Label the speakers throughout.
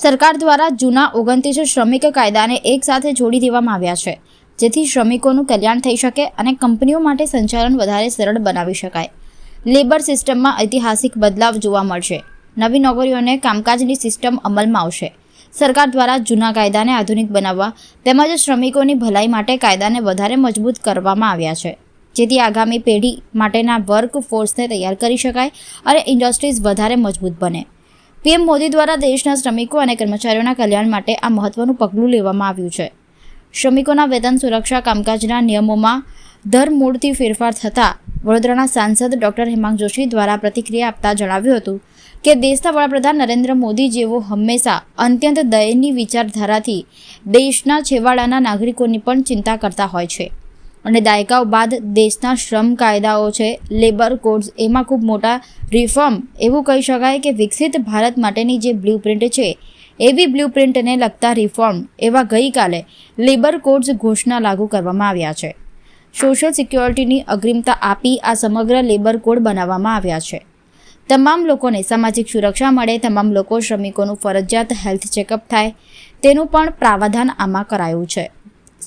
Speaker 1: સરકાર દ્વારા જૂના ઓગણત્રીસો શ્રમિક કાયદાને એકસાથે જોડી દેવામાં આવ્યા છે. જેથી શ્રમિકોનું કલ્યાણ થઈ શકે અને કંપનીઓ માટે સંચાલન વધારે સરળ બનાવી શકાય. લેબર સિસ્ટમમાં ઐતિહાસિક બદલાવ જોવા મળશે. નવી નોકરીઓને કામકાજની સિસ્ટમ અમલમાં આવશે. સરકાર દ્વારા જૂના કાયદાને આધુનિક બનાવવા તેમજ શ્રમિકોની ભલાઈ માટે કાયદાને વધારે મજબૂત કરવામાં આવ્યા છે. જેથી આગામી પેઢી માટેના વર્ક ફોર્સને તૈયાર કરી શકાય અને ઇન્ડસ્ટ્રીઝ વધારે મજબૂત બને. પીએમ મોદી દ્વારા દેશના શ્રમિકો અને કર્મચારીઓના કલ્યાણ માટે આ મહત્વનું પગલું લેવામાં આવ્યું છે. શ્રમિકોના વેતન સુરક્ષા કામકાજના નિયમોમાં ધરમૂળથી ફેરફાર થતાં વડોદરાના સાંસદ ડોક્ટર હેમાંગ જોશી દ્વારા પ્રતિક્રિયા આપતા જણાવ્યું હતું કે દેશના વડાપ્રધાન નરેન્દ્ર મોદી જેઓ હંમેશા અત્યંત દયનીય વિચારધારાથી દેશના છેવાડાના નાગરિકોની પણ ચિંતા કરતા હોય છે. અને દાયકાઓ બાદ દેશના શ્રમ કાયદાઓ છે લેબર કોડ્સ એમાં ખૂબ મોટા રિફોર્મ એવું કહી શકાય કે વિકસિત ભારત માટેની જે બ્લુપ્રિન્ટ છે, એવી બ્લુપ્રિન્ટને લગતા રિફોર્મ એવા ગઈકાલે લેબર કોડ્સ ઘોષણા લાગુ કરવામાં આવ્યા છે. સોશિયલ સિક્યોરિટીની અગ્રિમતા આપી આ સમગ્ર લેબર કોડ બનાવવામાં આવ્યા છે. તમામ લોકોને સામાજિક સુરક્ષા મળે, તમામ લોકો શ્રમિકોનું ફરજિયાત હેલ્થ ચેકઅપ થાય, તેનું પણ પ્રાવધાન આમાં કરાયું છે.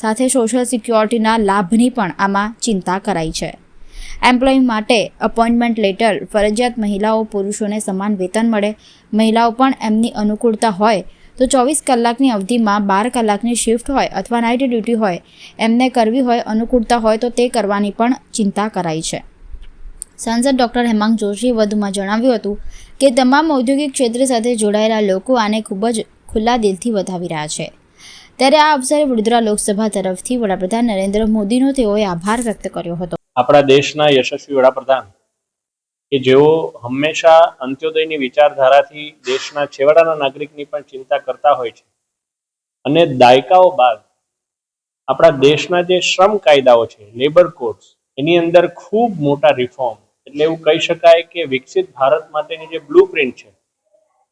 Speaker 1: સાથે સોશિયલ સિક્યોરિટીના લાભની પણ આમાં ચિંતા કરાઈ છે. એમ્પ્લોય માટે અપોઇન્ટમેન્ટ લેટર ફરજિયાત મહિલાઓ, પુરુષોને સમાન વેતન મળે. મહિલાઓ પણ એમની અનુકૂળતા હોય તો ચોવીસ કલાકની અવધિમાં બાર કલાકની શિફ્ટ હોય અથવા નાઇટ ડ્યુટી હોય, એમને કરવી હોય, અનુકૂળતા હોય તો તે કરવાની પણ ચિંતા કરાઈ છે. સાંસદ ડૉક્ટર હેમાંગ જોશીએ વધુમાં જણાવ્યું હતું કે તમામ ઔદ્યોગિક ક્ષેત્ર સાથે જોડાયેલા લોકો આને ખૂબ જ ખુલ્લા દિલથી વધાવી રહ્યા છે. ત્યારે આ અવસરે વડોદરા લોકસભા તરફથી વડાપ્રધાન નરેન્દ્ર મોદીનો તેઓએ આભાર વ્યક્ત કર્યો હતો.
Speaker 2: આપણા દેશના યશસ્વી વડાપ્રધાન, કે જેઓ હંમેશા અંત્યોદયની વિચારધારાથી દેશના છેવાડાના નાગરિકની પણ ચિંતા કરતા હોય છે. અને દાયકાઓ બાદ આપણા દેશના જે શ્રમ કાયદાઓ છે લેબર કોડ્સ એની અંદર ખૂબ મોટા રિફોર્મ એટલે એવું કહી શકાય કે વિકસિત ભારત માટેની જે બ્લુ પ્રિન્ટ છે,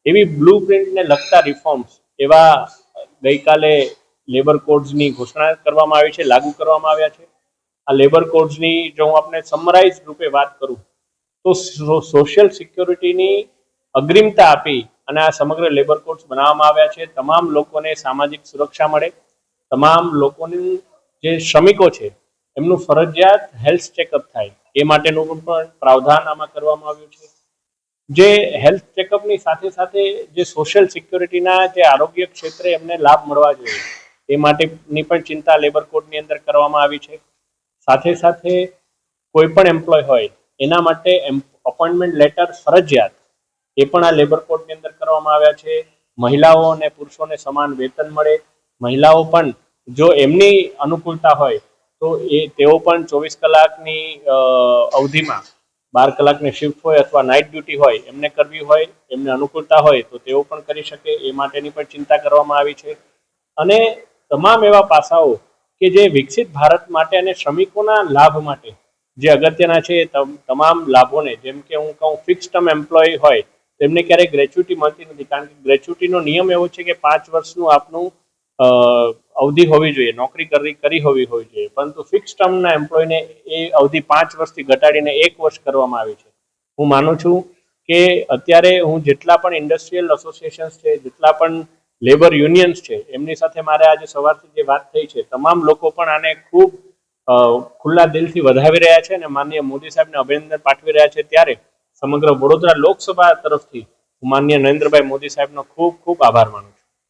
Speaker 2: એવી બ્લુ પ્રિન્ટને લગતા રિફોર્મ્સ એવા ગઈકાલે લેબર કોડ્સની ઘોષણા કરવામાં આવી છે, લાગુ કરવામાં આવ્યા છે. આ લેબર કોડ્સની જો હું આપણે સમરાઇઝ રૂપે વાત કરું, તો સોશિયલ સિક્યોરિટીની અગ્રિમતા આપી અને આ સમગ્ર લેબર કોડ્સ બનાવવામાં આવ્યા છે. તમામ લોકોને સામાજિક સુરક્ષા મળે. તમામ લોકોની જે શ્રમિકો છે, એમનું ફરજિયાત હેલ્થ ચેકઅપ થાય. એ માટેનું પણ પ્રાવધાન આમાં કરવામાં આવ્યું છે. જે હેલ્થ ચેકઅપની સાથે સાથે જે સોશિયલ સિક્યોરિટીના જે આરોગ્ય ક્ષેત્રે એમને લાભ મળવા જોઈએ, એ માટેની પણ ચિંતા લેબર કોડની અંદર કરવામાં આવી છે. સાથે સાથે કોઈ પણ એમ્પ્લોય હોય, એના માટે અપોઇન્ટમેન્ટ લેટર ફરજિયાત, એ પણ આ લેબર કોડની અંદર કરવામાં આવ્યા છે. મહિલાઓ અને પુરુષોને સમાન વેતન મળે. મહિલાઓ પણ જો એમની અનુકૂળતા હોય, તો એ, તેઓ પણ ચોવીસ કલાકની અવધિમાં બાર કલાકની શિફ્ટ હોય અથવા નાઇટ ડ્યુટી હોય, એમને કરવી હોય, એમને અનુકૂળતા હોય, તો તેઓ પણ કરી શકે, એ માટેની પણ ચિંતા કરવામાં આવી છે. અને તમામ એવા પાસાઓ કે જે વિકસિત ભારત માટે અને શ્રમિકોના લાભ માટે, જે અગત્યના છે, એ તમ- તમામ લાભોને, જેમ કે હું કહું ફિક્સ ટર્મ એમ્પ્લોય હોય, તેમને ક્યારેય ગ્રેચ્યુટી મળતી નથી, કારણ કે ગ્રેચ્યુટીનો નિયમ એવો છે કે પાંચ વર્ષનું આપનું અવધિ હોવી જોઈએ, નોકરી કરી કરી હોવી હોવી જોઈએ. પરંતુ ફિક્સ ટર્મના એમ્પ્લોયને એ અવધિ પાંચ વર્ષથી ઘટાડીને એક વર્ષ કરવામાં આવી છે. હું માનું છું કે અત્યારે હું જેટલા પણ ઇન્ડસ્ટ્રીયલ એસોસિએશન્સ છે, જેટલા પણ લેબર યુનિયન્સ છે, એમની સાથે મારે આજે સવારથી જે વાત થઈ છે, તમામ લોકો પણ આને ખૂબ ખુલ્લા દિલથી વધાવી રહ્યા છે અને માનનીય મોદી સાહેબને અભિનંદન પાઠવી રહ્યા છે. ત્યારે સમગ્ર વડોદરા લોકસભા તરફથી હું માનનીય નરેન્દ્રભાઈ મોદી સાહેબનો ખૂબ ખૂબ આભાર માનું છું.